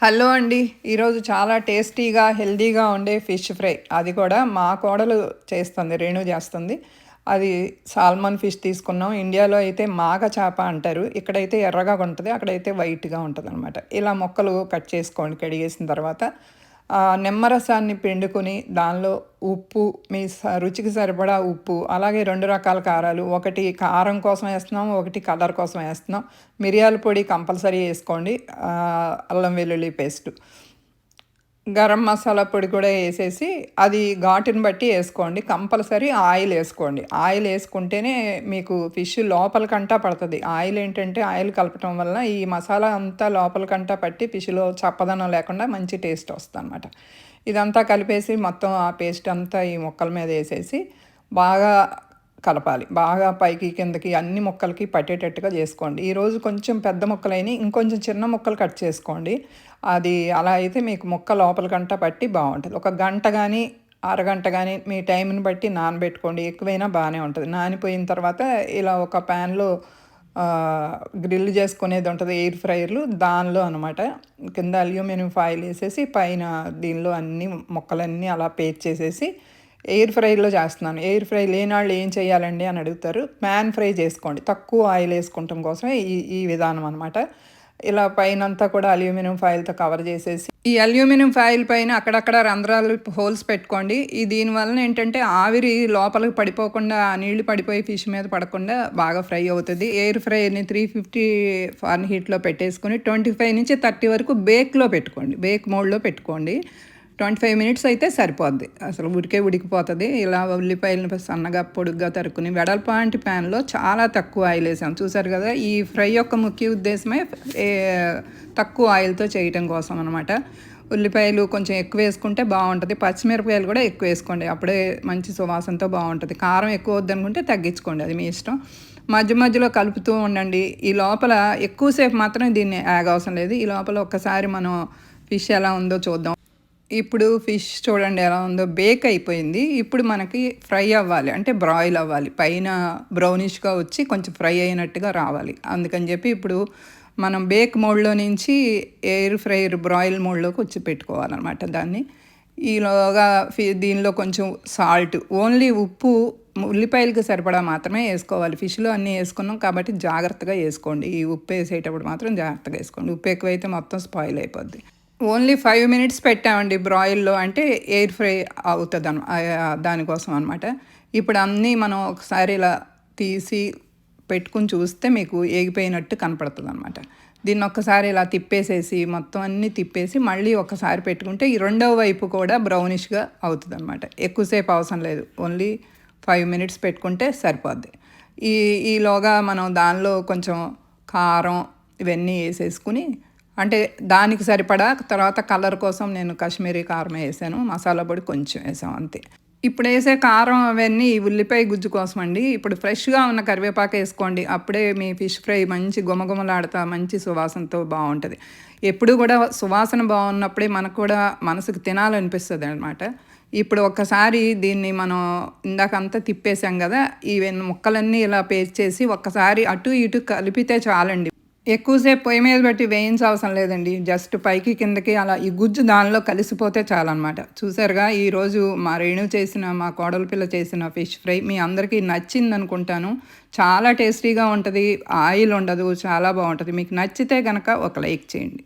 Hello అండి. ఈరోజు చాలా టేస్టీగా హెల్దీగా ఉండే ఫిష్ ఫ్రై. అది కూడా మా కోడలు చేస్తుంది రేణు చేస్తుంది. అది సాల్మన్ ఫిష్ తీసుకున్నాం. ఇండియాలో అయితే మాగ చేప అంటారు. ఇక్కడైతే ఎర్రగా ఉంటుంది అక్కడైతే వైట్గా ఉంటుంది అనమాట ఇలా మొక్కలు కట్ చేసుకోండి కడిగేసిన తర్వాత నిమ్మరసాన్ని పిండుకొని దానిలో ఉప్పు మీ రుచికి సరిపడా ఉప్పు అలాగే రెండు రకాల కారాలు. ఒకటి కారం కోసం వేస్తున్నాం ఒకటి కలర్ కోసం వేస్తున్నాం. మిరియాల పొడి కంపల్సరీ వేసుకోండి. అల్లం వెల్లుల్లి పేస్ట్. గరం మసాలా పొడి కూడా వేసేసి అది ఘాటుని బట్టి వేసుకోండి. కంపల్సరీ ఆయిల్ వేసుకోండి. ఆయిల్ వేసుకుంటేనే మీకు ఫిష్ లోపలికంటా పడుతుంది. ఆయిల్ ఏంటంటే ఆయిల్ కలపటం వల్ల ఈ మసాలా అంతా లోపలికంటా పట్టి ఫిష్లో చప్పదనం లేకుండా మంచి టేస్ట్ వస్తుంది అనమాట ఇదంతా కలిపేసి మొత్తం ఆ పేస్ట్ అంతా ఈ ముక్కల మీద వేసేసి బాగా కలపాలి. బాగా పైకి కిందకి అన్ని ముక్కలకి పట్టేటట్టుగా చేసుకోండి. ఈరోజు కొంచెం పెద్ద ముక్కలైన ఇంకొంచెం చిన్న ముక్కలు కట్ చేసుకోండి. అది అలా అయితే మీకు ముక్క గంట పట్టి బాగుంటుంది. ఒక గంట కానీ అరగంట కానీ మీ టైంని బట్టి నానబెట్టుకోండి. ఎక్కువైనా బాగానే ఉంటుంది. నానిపోయిన తర్వాత ఇలా ఒక ప్యాన్లో గ్రిల్ చేసుకునేది ఉంటుంది ఎయిర్ ఫ్రైయర్లు. దానిలో అనమాట కింద అల్యూమినియం ఫాయిల్ వేసేసి పైన దీనిలో అన్ని మొక్కలన్నీ అలా పేస్ట్ చేసేసి ఎయిర్ ఫ్రైలో చేస్తున్నాను. ఎయిర్ ఫ్రై లేనాళ్ళు ఏం చేయాలండి అని అడుగుతారు. ప్యాన్ ఫ్రై చేసుకోండి. తక్కువ ఆయిల్ వేసుకుంటాం కోసమే ఈ ఈ విధానం అనమాట ఇలా పైన అంతా కూడా అల్యూమినియం ఫాయిల్తో కవర్ చేసేసి ఈ అల్యూమినియం ఫాయిల్ పైన అక్కడక్కడ రంధ్రాలు హోల్స్ పెట్టుకోండి. ఈ దీనివలన ఏంటంటే ఆవిరి లోపలికి పడిపోకుండా నీళ్ళు పడిపోయి ఫిష్ మీద పడకుండా బాగా ఫ్రై అవుతుంది. ఎయిర్ ఫ్రైని త్రీ ఫిఫ్టీ ఫార్న్ హీట్లో పెట్టేసుకొని ట్వంటీ ఫైవ్ నుంచి థర్టీ వరకు బేక్లో పెట్టుకోండి. బేక్ మోడ్లో పెట్టుకోండి. ట్వంటీ ఫైవ్ మినిట్స్ అయితే సరిపోద్ది. అసలు ఉడికే ఉడికిపోతుంది. ఇలా ఉల్లిపాయలను సన్నగా పొడుగ్గా తరుక్కుని వెడల్పాంటి ప్యాన్లో చాలా తక్కువ ఆయిల్ వేసాం. చూసారు కదా ఈ ఫ్రై యొక్క ముఖ్య ఉద్దేశమే తక్కువ ఆయిల్తో చేయటం కోసం అనమాట ఉల్లిపాయలు కొంచెం ఎక్కువ వేసుకుంటే బాగుంటుంది. పచ్చిమిరపకాయలు కూడా ఎక్కువ వేసుకోండి. అప్పుడే మంచి సువాసనతో బాగుంటుంది. కారం ఎక్కువ వద్దనుకుంటే తగ్గించుకోండి. అది మీ ఇష్టం. మధ్య మధ్యలో కలుపుతూ ఉండండి. ఈ లోపల ఎక్కువసేపు మాత్రం దీన్ని యాగ అవసరం లేదు. ఈ లోపల ఒక్కసారి మనం ఫిష్ ఎలా ఉందో చూద్దాం. ఇప్పుడు ఫిష్ చూడండి ఎలా ఉందో. బేక్ అయిపోయింది. ఇప్పుడు మనకి ఫ్రై అవ్వాలి. అంటే బ్రాయిల్ అవ్వాలి. పైన బ్రౌనిష్గా వచ్చి కొంచెం ఫ్రై అయినట్టుగా రావాలి. అందుకని చెప్పి ఇప్పుడు మనం బేక్ మోడ్లో నుంచి ఎయిర్ ఫ్రైర్ బ్రాయిల్ మోడ్లోకి వచ్చి పెట్టుకోవాలన్నమాట దాన్ని. ఈలోగా దీనిలో కొంచెం సాల్ట్ ఓన్లీ ఉప్పు ఉల్లిపాయలకి సరిపడా మాత్రమే వేసుకోవాలి. ఫిష్లో అన్నీ వేసుకున్నాం కాబట్టి జాగ్రత్తగా వేసుకోండి. ఈ ఉప్పు వేసేటప్పుడు మాత్రం జాగ్రత్తగా వేసుకోండి. ఉప్పు ఎక్కువైతే మొత్తం స్పాయిల్ అయిపోద్ది. ఓన్లీ ఫైవ్ మినిట్స్ పెట్టామండి బ్రాయిల్లో అంటే ఎయిర్ ఫ్రై అవుతుంది అన్న దానికోసం అనమాట ఇప్పుడు అన్నీ మనం ఒకసారి ఇలా తీసి పెట్టుకుని చూస్తే మీకు ఏగిపోయినట్టు కనపడుతుంది అనమాట దీన్ని ఒక్కసారి ఇలా తిప్పేసేసి మొత్తం అన్నీ తిప్పేసి మళ్ళీ ఒకసారి పెట్టుకుంటే ఈ రెండవ వైపు కూడా బ్రౌనిష్గా అవుతుంది అనమాట ఎక్కువసేపు అవసరం లేదు. ఓన్లీ ఫైవ్ మినిట్స్ పెట్టుకుంటే సరిపోద్ది. ఈ ఈలోగా మనం దానిలో కొంచెం కారం ఇవన్నీ వేసేసుకుని అంటే దానికి సరిపడా తర్వాత కలర్ కోసం నేను కాశ్మీరీ కారం వేసాను మసాలా పొడి కొంచెం వేసాం అంతే. ఇప్పుడు వేసే కారం అవన్నీ ఉల్లిపాయ గుజ్జు కోసం అండి. ఇప్పుడు ఫ్రెష్గా ఉన్న కరివేపాకు వేసుకోండి అప్పుడే మీ ఫిష్ ఫ్రై మంచి గుమగుమలాడుతా మంచి సువాసనతో బాగుంటుంది. ఎప్పుడు కూడా సువాసన బాగున్నప్పుడే మనకు కూడా మనసుకు తినాలనిపిస్తుంది అనమాట ఇప్పుడు ఒక్కసారి దీన్ని మనం ఇందాకంతా తిప్పేసాం కదా ఇవన్నీ ముక్కలన్నీ ఇలా పేస్ట్ చేసి ఒక్కసారి అటు ఇటు కలిపితే చాలండి. ఎక్కువసేపు పొయ్యి మీద పెట్టి వేయించ అవసరం లేదండి. జస్ట్ పైకి కిందకి అలా ఈ గుజ్జు దానిలో కలిసిపోతే చాలన్నమాట. చూసారుగా ఈరోజు మా రేణు చేసిన మా కోడల పిల్ల చేసిన ఫిష్ ఫ్రై మీ అందరికీ నచ్చింది అనుకుంటాను చాలా టేస్టీగా ఉంటుంది ఆయిల్ ఉండదు చాలా బాగుంటుంది. మీకు నచ్చితే కనుక ఒక లైక్ చేయండి.